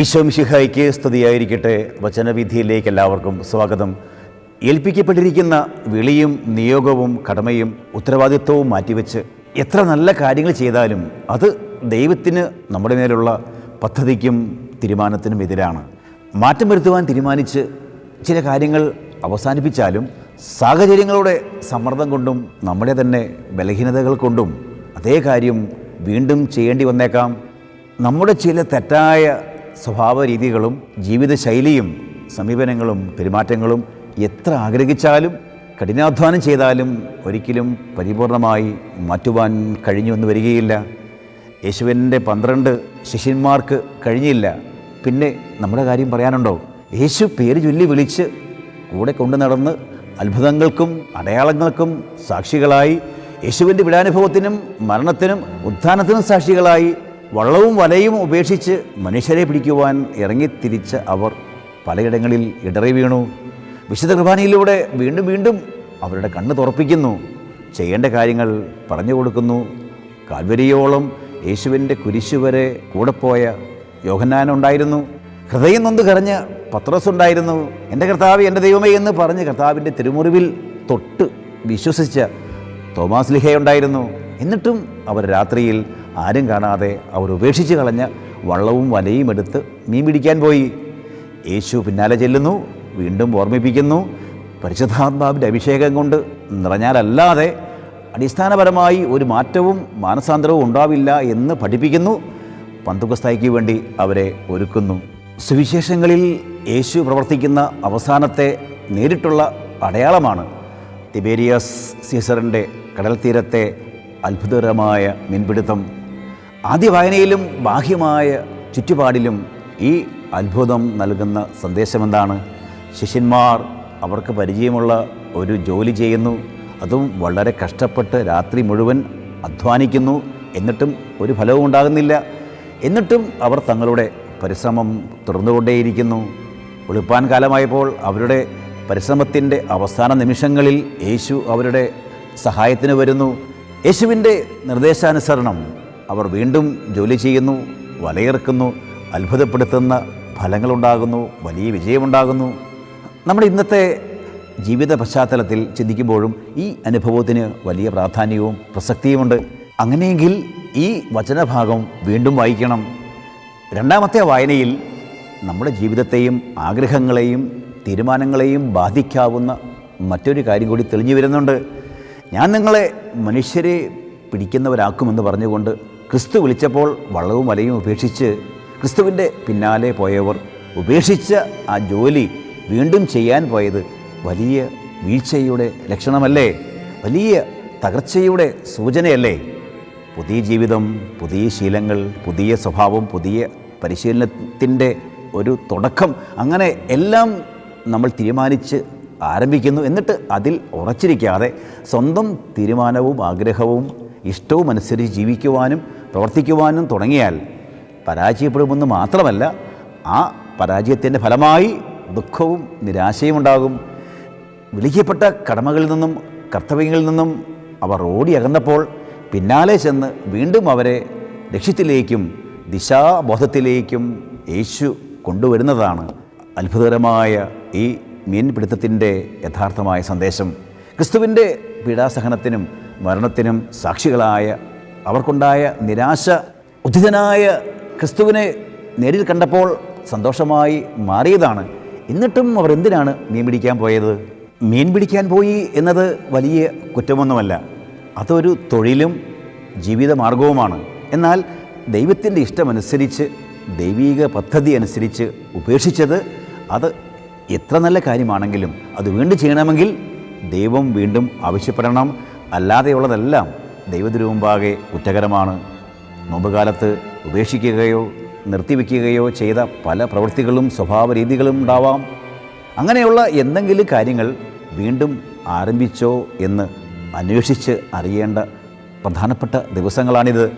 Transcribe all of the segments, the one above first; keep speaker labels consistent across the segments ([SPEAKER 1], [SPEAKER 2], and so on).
[SPEAKER 1] ഈശോ ശിഹായിക്ക് സ്തുതിയായിരിക്കട്ടെ. വചനവിധിയിലേക്ക് എല്ലാവർക്കും സ്വാഗതം. ഏൽപ്പിക്കപ്പെട്ടിരിക്കുന്ന വിളിയും നിയോഗവും കടമയും ഉത്തരവാദിത്വവും മാറ്റിവെച്ച് എത്ര നല്ല കാര്യങ്ങൾ ചെയ്താലും അത് ദൈവത്തിന് നമ്മുടെ മേലുള്ള പദ്ധതിക്കും തീരുമാനത്തിനും എതിരാണ്. മാറ്റം വരുത്തുവാൻ തീരുമാനിച്ച് ചില കാര്യങ്ങൾ അവസാനിപ്പിച്ചാലും സാഹചര്യങ്ങളുടെ സമ്മർദ്ദം കൊണ്ടും നമ്മുടെ തന്നെ ബലഹീനതകൾ കൊണ്ടും അതേ കാര്യം വീണ്ടും ചെയ്യേണ്ടി വന്നേക്കാം. നമ്മുടെ ചില തെറ്റായ സ്വഭാവ രീതികളും ജീവിതശൈലിയും സമീപനങ്ങളും പെരുമാറ്റങ്ങളും എത്ര ആഗ്രഹിച്ചാലും കഠിനാധ്വാനം ചെയ്താലും ഒരിക്കലും പരിപൂർണമായി മാറ്റുവാൻ കഴിഞ്ഞു എന്ന് വരികയില്ല. യേശുവിന്റെ പന്ത്രണ്ട് ശിഷ്യന്മാർക്ക് കഴിഞ്ഞില്ല. പിന്നെ നമ്മുടെ കാര്യം പറയാനുണ്ടോ? യേശു പേര് ചൊല്ലി വിളിച്ച് കൂടെ കൊണ്ടു നടന്ന് അത്ഭുതങ്ങൾക്കും അടയാളങ്ങൾക്കും സാക്ഷികളായി യേശുവിന്റെ വിടാനുഭവത്തിനും മരണത്തിനും ഉത്ഥാനത്തിനും സാക്ഷികളായി വള്ളവും വലയും ഉപേക്ഷിച്ച് മനുഷ്യരെ പിടിക്കുവാൻ ഇറങ്ങിത്തിരിച്ച അവർ പലയിടങ്ങളിൽ ഇടറി വീണു. വിശുദ്ധ കുർബാനയിലൂടെ വീണ്ടും വീണ്ടും അവരുടെ കണ്ണ് തുറപ്പിക്കുന്നു. ചെയ്യേണ്ട കാര്യങ്ങൾ പറഞ്ഞു കൊടുക്കുന്നു. കാൽവരിയോളം യേശുവിന്റെ കുരിശു വരെ കൂടെ പോയ യോഹന്നാനുണ്ടായിരുന്നു ഹൃദയം നൊന്ന് കരഞ്ഞ് പത്രോസ് ഉണ്ടായിരുന്നു. എന്റെ കർത്താവ് എന്റെ ദൈവമേ എന്ന് പറഞ്ഞ് കർത്താവിന്റെ തിരുമുറിവിൽ തൊട്ട് വിശ്വസിച്ച തോമാസ് ലിഹയുണ്ടായിരുന്നു എന്നിട്ടും അവർ രാത്രിയിൽ ആരും കാണാതെ അവർ ഉപേക്ഷിച്ച് കളഞ്ഞ വള്ളവും വലയും എടുത്ത് മീൻ പിടിക്കാൻ പോയി. യേശു പിന്നാലെ ചെല്ലുന്നു വീണ്ടും ഓർമ്മിപ്പിക്കുന്നു. പരിശുദ്ധാത്മാവിന്റെ അഭിഷേകം കൊണ്ട് നിറഞ്ഞാലല്ലാതെ അടിസ്ഥാനപരമായി ഒരു മാറ്റവും മാനസാന്തരവും ഉണ്ടാവില്ല എന്ന് പഠിപ്പിക്കുന്നു. പന്തുകസ്തായ്ക്ക് വേണ്ടി അവരെ ഒരുക്കുന്നു. സുവിശേഷങ്ങളിൽ യേശു പ്രവർത്തിക്കുന്ന അവസാനത്തെ നേരിട്ടുള്ള അടയാളമാണ് തിബേരിയസ് സീസറിന്റെ കടൽ തീരത്തെ അത്ഭുതകരമായ മീൻപിടുത്തം. ആദ്യ വായനയിലും ബാഹ്യമായ ചുറ്റുപാടിലും ഈ അത്ഭുതം നൽകുന്ന സന്ദേശമെന്താണ്? ശിഷ്യന്മാർ അവർക്ക് പരിചയമുള്ള ഒരു ജോലി ചെയ്യുന്നു. അതും വളരെ കഷ്ടപ്പെട്ട് രാത്രി മുഴുവൻ അധ്വാനിക്കുന്നു. എന്നിട്ടും ഒരു ഫലവും ഉണ്ടാകുന്നില്ല. എന്നിട്ടും അവർ തങ്ങളുടെ പരിശ്രമം തുടർന്നുകൊണ്ടേയിരിക്കുന്നു. വെളുപ്പാൻ കാലമായപ്പോൾ അവരുടെ പരിശ്രമത്തിന്റെ അവസാന നിമിഷങ്ങളിൽ യേശു അവരുടെ സഹായത്തിന് വരുന്നു. യേശുവിന്റെ നിർദ്ദേശാനുസരണം അവർ വീണ്ടും ജോലി ചെയ്യുന്നു വലയിറക്കുന്നു അത്ഭുതപ്പെടുത്തുന്ന ഫലങ്ങളുണ്ടാകുന്നു വലിയ വിജയമുണ്ടാകുന്നു. നമ്മുടെ ഇന്നത്തെ ജീവിത പശ്ചാത്തലത്തിൽ ചിന്തിക്കുമ്പോഴും ഈ അനുഭവത്തിന് വലിയ പ്രാധാന്യവും പ്രസക്തിയുമുണ്ട്. അങ്ങനെയെങ്കിൽ ഈ വചനഭാഗം വീണ്ടും വായിക്കണം. രണ്ടാമത്തെ വായനയിൽ നമ്മുടെ ജീവിതത്തെയും ആഗ്രഹങ്ങളെയും തീരുമാനങ്ങളെയും ബാധിക്കാവുന്ന മറ്റൊരു കാര്യം കൂടി തെളിഞ്ഞു വരുന്നുണ്ട്. ഞാൻ നിങ്ങളെ മനുഷ്യരെ പിടിക്കുന്നവരാക്കുമെന്ന് പറഞ്ഞുകൊണ്ട് ക്രിസ്തു വിളിച്ചപ്പോൾ വള്ളവും വലയും ഉപേക്ഷിച്ച് ക്രിസ്തുവിന്റെ പിന്നാലെ പോയവർ ഉപേക്ഷിച്ച ആ ജോലി വീണ്ടും ചെയ്യാൻ പോയത് വലിയ വീഴ്ചയുടെ ലക്ഷണമല്ലേ? വലിയ തകർച്ചയുടെ സൂചനയല്ലേ? പുതിയ ജീവിതം പുതിയ ശീലങ്ങൾ പുതിയ സ്വഭാവം പുതിയ പരിശീലനത്തിന്റെ ഒരു തുടക്കം അങ്ങനെ എല്ലാം നമ്മൾ തീരുമാനിച്ച് ആരംഭിക്കുന്നു. എന്നിട്ട് അതിൽ ഉറച്ചിരിക്കാതെ സ്വന്തം തീരുമാനവും ആഗ്രഹവും ഇഷ്ടവും അനുസരിച്ച് ജീവിക്കുവാനും പ്രവർത്തിക്കുവാനും തുടങ്ങിയാൽ പരാജയപ്പെടുമെന്ന് മാത്രമല്ല ആ പരാജയത്തിന്റെ ഫലമായി ദുഃഖവും നിരാശയും ഉണ്ടാകും. വിളിക്കപ്പെട്ട കടമകളിൽ നിന്നും കർത്തവ്യങ്ങളിൽ നിന്നും അവർ ഓടി അകന്നപ്പോൾ പിന്നാലെ ചെന്ന് വീണ്ടും അവരെ ലക്ഷ്യത്തിലേക്കും ദിശാബോധത്തിലേക്കും യേശു കൊണ്ടുവരുന്നതാണ് അത്ഭുതകരമായ ഈ മീൻപിടുത്തത്തിന്റെ യഥാർത്ഥമായ സന്ദേശം. ക്രിസ്തുവിന്റെ പീഡാസഹനത്തിനും മരണത്തിനും സാക്ഷികളായ അവർക്കുണ്ടായ നിരാശ ഉദ്ധിതനായ ക്രിസ്തുവിനെ നേരിൽ കണ്ടപ്പോൾ സന്തോഷമായി മാറിയതാണ്. എന്നിട്ടും അവർ എന്തിനാണ് മീൻ പിടിക്കാൻ പോയത്? മീൻ പിടിക്കാൻ പോയി എന്നത് വലിയ കുറ്റമൊന്നുമല്ല. അതൊരു തൊഴിലും ജീവിതമാർഗവുമാണ്. എന്നാൽ ദൈവത്തിന്റെ ഇഷ്ടമനുസരിച്ച് ദൈവീക പദ്ധതി അനുസരിച്ച് ഉപേക്ഷിച്ചത് അത് എത്ര നല്ല കാര്യമാണെങ്കിലും അത് വീണ്ടും ചെയ്യണമെങ്കിൽ ദൈവം വീണ്ടും ആവശ്യപ്പെടണം. അല്ലാതെയുള്ളതെല്ലാം ദൈവത്തിനു മുമ്പാകെ കുറ്റകരമാണ്. നോമ്പുകാലത്ത് ഉപേക്ഷിക്കുകയോ നിർത്തിവെക്കുകയോ ചെയ്ത പല പ്രവൃത്തികളും സ്വഭാവ രീതികളും ഉണ്ടാവാം. അങ്ങനെയുള്ള എന്തെങ്കിലും കാര്യങ്ങൾ വീണ്ടും ആരംഭിച്ചോ എന്ന് അന്വേഷിച്ച് അറിയേണ്ട പ്രധാനപ്പെട്ട ദിവസങ്ങളാണിത്.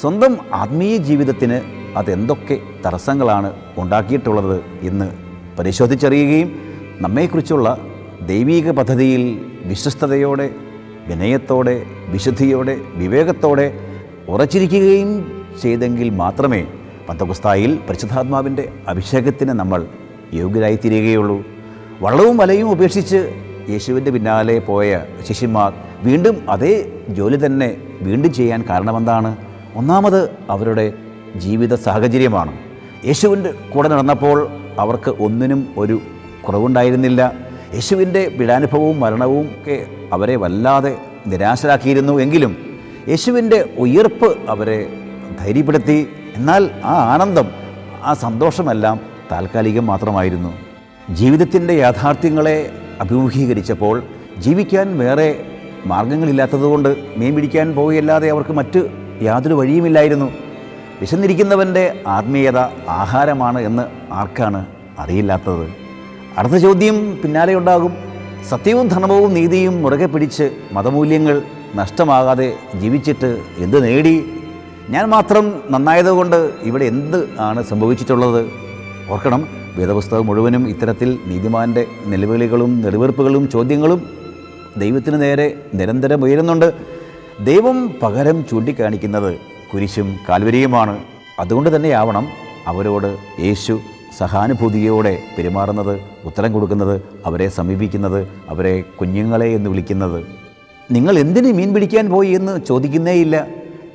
[SPEAKER 1] സ്വന്തം ആത്മീയ ജീവിതത്തിന് അതെന്തൊക്കെ തടസ്സങ്ങളാണ് ഉണ്ടാക്കിയിട്ടുള്ളത് എന്ന് പരിശോധിച്ചറിയുകയും നമ്മെക്കുറിച്ചുള്ള ദൈവീക പദ്ധതിയിൽ വിശ്വസ്തയോടെ വിനയത്തോടെ വിശുദ്ധിയോടെ വിവേകത്തോടെ ഉറച്ചിരിക്കുകയും ചെയ്തെങ്കിൽ മാത്രമേ പന്തകുസ്തായിൽ പരിശുദ്ധാത്മാവിന്റെ അഭിഷേകത്തിന് നമ്മൾ യോഗ്യരായിത്തീരുകയുള്ളൂ. വള്ളവും വലയും ഉപേക്ഷിച്ച് യേശുവിന്റെ പിന്നാലെ പോയ ശിഷ്യന്മാർ വീണ്ടും അതേ ജോലി തന്നെ വീണ്ടും ചെയ്യാൻ കാരണമെന്താണ്? ഒന്നാമത് അവരുടെ ജീവിത സാഹചര്യമാണ്. യേശുവിന്റെ കൂടെ നടന്നപ്പോൾ അവർക്ക് ഒന്നിനും ഒരു കുറവുണ്ടായിരുന്നില്ല. യേശുവിന്റെ പീഡാനുഭവവും മരണവും ഒക്കെ അവരെ വല്ലാതെ നിരാശരാക്കിയിരുന്നു എങ്കിലും യേശുവിന്റെ ഉയർപ്പ് അവരെ ധൈര്യപ്പെടുത്തി. എന്നാൽ ആ ആനന്ദം ആ സന്തോഷമെല്ലാം താൽക്കാലികം മാത്രമായിരുന്നു. ജീവിതത്തിന്റെ യാഥാർത്ഥ്യങ്ങളെ അഭിമുഖീകരിച്ചപ്പോൾ ജീവിക്കാൻ വേറെ മാർഗങ്ങളില്ലാത്തതുകൊണ്ട് മീൻ പിടിക്കാൻ പോവുകയല്ലാതെ അവർക്ക് മറ്റ് യാതൊരു വഴിയുമില്ലായിരുന്നു. വിശന്നിരിക്കുന്നവന്റെ ആത്മീയത ആഹാരമാണ് എന്ന് ആർക്കാണ് അറിയില്ലാത്തത്? അടുത്ത ചോദ്യം പിന്നാലെ ഉണ്ടാകും. സത്യവും ധർമ്മവും നീതിയും മുറുകെ പിടിച്ച് മതമൂല്യങ്ങൾ നഷ്ടമാകാതെ ജീവിച്ചിട്ട് എന്ത് നേടി? ഞാൻ മാത്രം നന്നായതുകൊണ്ട് ഇവിടെ എന്ത് ആണ് സംഭവിച്ചിട്ടുള്ളത്? ഓർക്കണം വേദപുസ്തകം മുഴുവനും ഇത്തരത്തിൽ നീതിമാന്റെ നിലവിളികളും നെടുവീർപ്പുകളും ചോദ്യങ്ങളും ദൈവത്തിന് നേരെ നിരന്തരം ഉയരുന്നുണ്ട്. ദൈവം പകരം ചൂണ്ടിക്കാണിക്കുന്നത് കുരിശും കാൽവരിയുമാണ്. അതുകൊണ്ട് തന്നെയാവണം അവരോട് യേശു സഹാനുഭൂതിയോടെ പെരുമാറുന്നത് ഉത്തരം കൊടുക്കുന്നത് അവരെ സമീപിക്കുന്നത് അവരെ കുഞ്ഞുങ്ങളെ എന്ന് വിളിക്കുന്നത്. നിങ്ങൾ എന്തിന് മീൻ പിടിക്കാൻ പോയി എന്ന് ചോദിക്കുന്നേയില്ല.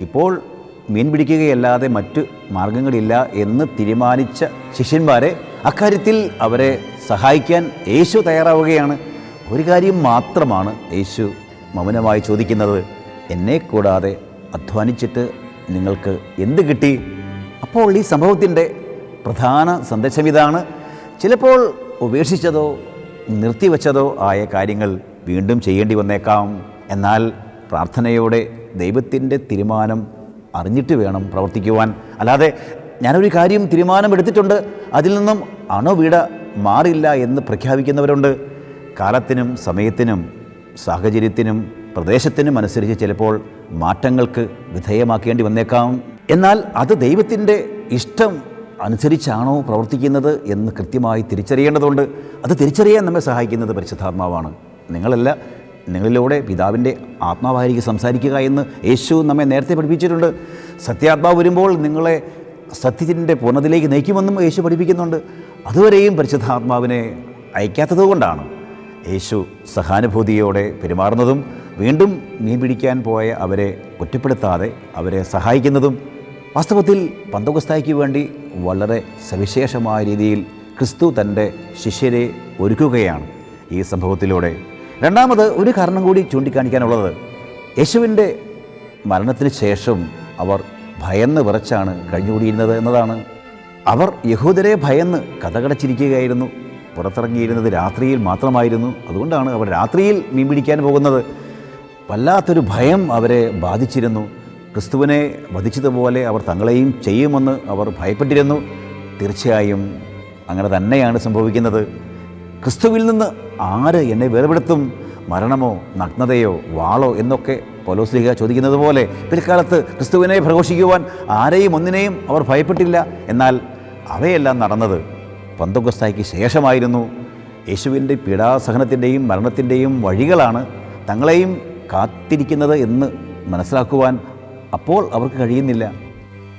[SPEAKER 1] ഇപ്പോൾ മീൻ പിടിക്കുകയല്ലാതെ മറ്റ് മാർഗങ്ങളില്ല എന്ന് തീരുമാനിച്ച ശിഷ്യന്മാരെ അക്കാര്യത്തിൽ അവരെ സഹായിക്കാൻ യേശു തയ്യാറാവുകയാണ്. ഒരു കാര്യം മാത്രമാണ് യേശു മൗനമായി ചോദിക്കുന്നത്. എന്നെ കൂടാതെ അധ്വാനിച്ചിട്ട് നിങ്ങൾക്ക് എന്ത് കിട്ടി? അപ്പോൾ ഈ സംഭവത്തിന്റെ പ്രധാന സന്ദേശം ഇതാണ്. ചിലപ്പോൾ ഉപേക്ഷിച്ചതോ നിർത്തിവെച്ചതോ ആയ കാര്യങ്ങൾ വീണ്ടും ചെയ്യേണ്ടി വന്നേക്കാം. എന്നാൽ പ്രാർത്ഥനയോടെ ദൈവത്തിന്റെ തീരുമാനം അറിഞ്ഞിട്ട് വേണം പ്രവർത്തിക്കുവാൻ. അല്ലാതെ ഞാനൊരു കാര്യം തീരുമാനമെടുത്തിട്ടുണ്ട് അതിൽ നിന്നും അണുവിട മാറില്ല എന്ന് പ്രഖ്യാപിക്കുന്നവരുണ്ട്. കാലത്തിനും സമയത്തിനും സാഹചര്യത്തിനും പ്രദേശത്തിനും അനുസരിച്ച് ചിലപ്പോൾ മാറ്റങ്ങൾക്ക് വിധേയമാക്കേണ്ടി വന്നേക്കാം. എന്നാൽ അത് ദൈവത്തിന്റെ ഇഷ്ടം അനുസരിച്ചാണോ പ്രവർത്തിക്കുന്നത് എന്ന് കൃത്യമായി തിരിച്ചറിയേണ്ടതുണ്ട്. അത് തിരിച്ചറിയാൻ നമ്മെ സഹായിക്കുന്നത് പരിശുദ്ധാത്മാവാണ്. നിങ്ങളല്ല നിങ്ങളിലൂടെ പിതാവിന്റെ ആത്മാവായിരിക്കും സംസാരിക്കുക എന്ന് യേശു നമ്മെ നേരത്തെ പഠിപ്പിച്ചിട്ടുണ്ട്. സത്യാത്മാവ് വരുമ്പോൾ നിങ്ങളെ സത്യത്തിന്റെ പൂർണതയിലേക്ക് നയിക്കുമെന്നും യേശു പഠിപ്പിക്കുന്നുണ്ട്. അതുവരെയും പരിശുദ്ധാത്മാവിനെ അയക്കാത്തതുകൊണ്ടാണ് യേശു സഹാനുഭൂതിയോടെ പെരുമാറുന്നതും വീണ്ടും മീൻ പിടിക്കാൻ പോയ അവരെ കുറ്റപ്പെടുത്താതെ അവരെ സഹായിക്കുന്നതും വാസ്തവത്തിൽ പന്തകുസ്തായിക്ക് വേണ്ടി വളരെ സവിശേഷമായ രീതിയിൽ ക്രിസ്തു തന്റെ ശിഷ്യരെ ഒരുക്കുകയാണ് ഈ സംഭവത്തിലൂടെ. രണ്ടാമത് ഒരു കാരണം കൂടി ചൂണ്ടിക്കാണിക്കാനുള്ളത്. യേശുവിന്റെ മരണത്തിന് ശേഷം അവർ ഭയന്ന് വിറച്ചാണ് കഴിഞ്ഞുകൂടിയിരുന്നത് എന്നതാണ്. അവർ യഹൂദരെ ഭയന്ന് കഥകടച്ചിരിക്കുകയായിരുന്നു. പുറത്തിറങ്ങിയിരുന്നത് രാത്രിയിൽ മാത്രമായിരുന്നു. അതുകൊണ്ടാണ് അവർ രാത്രിയിൽ മീൻ പിടിക്കാൻ പോകുന്നത്. വല്ലാത്തൊരു ഭയം അവരെ ബാധിച്ചിരുന്നു. ക്രിസ്തുവിനെ വധിച്ചതുപോലെ അവർ തങ്ങളെയും ചെയ്യുമെന്ന് അവർ ഭയപ്പെട്ടിരുന്നു. തീർച്ചയായും അങ്ങനെ തന്നെയാണ് സംഭവിക്കുന്നത്. ക്രിസ്തുവിൽ നിന്ന് ആര് എന്നെ വേർപെടുത്തും? മരണമോ നഗ്നതയോ വാളോ എന്നൊക്കെ പൗലോസ്ലിഹ ചോദിക്കുന്നത് പോലെ പിൽക്കാലത്ത് ക്രിസ്തുവിനെ പ്രഘോഷിക്കുവാൻ ആരെയും ഒന്നിനെയും അവർ ഭയപ്പെട്ടില്ല. എന്നാൽ അവയെല്ലാം നടന്നത് പന്തകുസ്തായ്ക്ക് ശേഷമായിരുന്നു. യേശുവിന്റെ പീഡാസഹനത്തിന്റെയും മരണത്തിന്റെയും വഴികളാണ് തങ്ങളെയും കാത്തിരിക്കുന്നത് എന്ന് മനസ്സിലാക്കുവാൻ അപ്പോൾ അവർക്ക് കഴിയുന്നില്ല.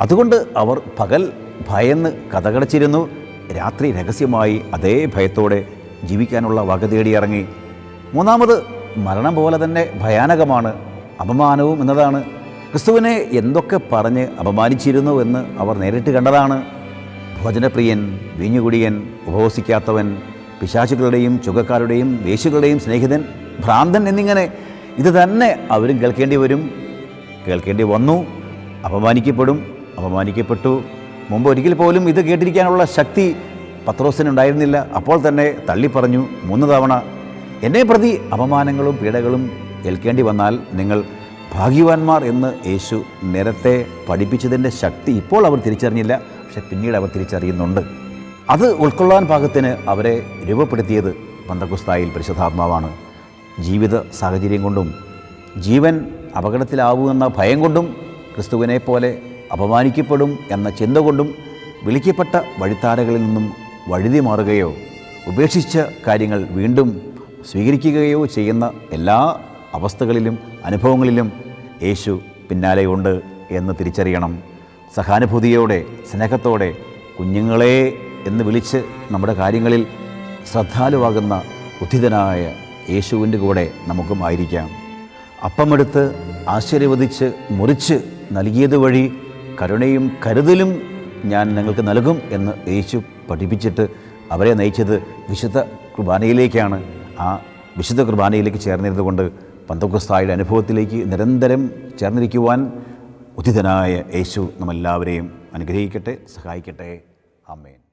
[SPEAKER 1] അതുകൊണ്ട് അവർ പകൽ ഭയന്ന് കഥകടച്ചിരുന്നു. രാത്രി രഹസ്യമായി അതേ ഭയത്തോടെ ജീവിക്കാനുള്ള വക തേടി ഇറങ്ങി. മൂന്നാമത് മരണം പോലെ തന്നെ ഭയാനകമാണ്. അപമാനവും എന്നതാണ്. ക്രിസ്തുവിനെ എന്തൊക്കെ പറഞ്ഞ് അപമാനിച്ചിരുന്നു എന്ന് അവർ നേരിട്ട് കണ്ടതാണ്. ഭോജനപ്രിയൻ വീഞ്ഞുകുടിയൻ ഉപവസിക്കാത്തവൻ പിശാചുകളുടെയും ചുഗക്കാരുടെയും വേശുകളുടെയും സ്നേഹിതൻ ഭ്രാന്തൻ എന്നിങ്ങനെ ഇത് തന്നെ അവരും കേൾക്കേണ്ടി വരും. കേൾക്കേണ്ടി വന്നു. അപമാനിക്കപ്പെടും. അപമാനിക്കപ്പെട്ടു. മുമ്പ് ഒരിക്കൽ പോലും ഇത് കേട്ടിരിക്കാനുള്ള ശക്തി പത്രോസിനുണ്ടായിരുന്നില്ല. അപ്പോൾ തന്നെ തള്ളിപ്പറഞ്ഞു മൂന്ന് തവണ എന്നെ പ്രതി അപമാനങ്ങളും പീഡകളും ഏൽക്കേണ്ടി വന്നാൽ നിങ്ങൾ ഭാഗ്യവാന്മാർ എന്ന് യേശു നേരത്തെ പഠിപ്പിച്ചതിന്റെ ശക്തി ഇപ്പോൾ അവർ തിരിച്ചറിഞ്ഞില്ല. പക്ഷെ പിന്നീട് അവർ തിരിച്ചറിയുന്നുണ്ട്. അത് ഉൾക്കൊള്ളാൻ പാകത്തിന് അവരെ രൂപപ്പെടുത്തിയത് പന്തകുസ്തായിൽ പരിശുദ്ധാത്മാവാണ്. ജീവിത സാഹചര്യം കൊണ്ടും ജീവൻ അപകടത്തിലാവുമെന്ന ഭയം കൊണ്ടും ക്രിസ്തുവിനെ പോലെ അപമാനിക്കപ്പെടും എന്ന ചിന്ത കൊണ്ടും വിളിക്കപ്പെട്ട വഴിത്താരകളിൽ നിന്നും വഴുതി മാറുകയോ ഉപേക്ഷിച്ച കാര്യങ്ങൾ വീണ്ടും സ്വീകരിക്കുകയോ ചെയ്യുന്ന എല്ലാ അവസ്ഥകളിലും അനുഭവങ്ങളിലും യേശു പിന്നാലെയുണ്ട് എന്ന് തിരിച്ചറിയണം. സഹാനുഭൂതിയോടെ സ്നേഹത്തോടെ കുഞ്ഞുങ്ങളെ എന്ന് വിളിച്ച് നമ്മുടെ കാര്യങ്ങളിൽ ശ്രദ്ധാലുവാകുന്ന ഉദ്ധിതനായ യേശുവിന്റെ കൂടെ നമുക്കും ആയിരിക്കാം. അപ്പമെടുത്ത് ആശ്ചര്യവദിച്ച് മുറിച്ച് നൽകിയതുവഴി കരുണയും കരുതലും ഞാൻ നിങ്ങൾക്ക് നൽകും എന്ന് യേശു പഠിപ്പിച്ചിട്ട് അവരെ നയിച്ചത് വിശുദ്ധ കുർബാനയിലേക്കാണ്. ആ വിശുദ്ധ കുർബാനയിലേക്ക് ചേർന്നിരുന്നുകൊണ്ട് പന്തക്കുസ്തായുടെ അനുഭവത്തിലേക്ക് നിരന്തരം ചേർന്നിരിക്കുവാൻ ഉദിതനായ യേശു നമ്മെല്ലാവരെയും അനുഗ്രഹിക്കട്ടെ സഹായിക്കട്ടെ. ആമേൻ.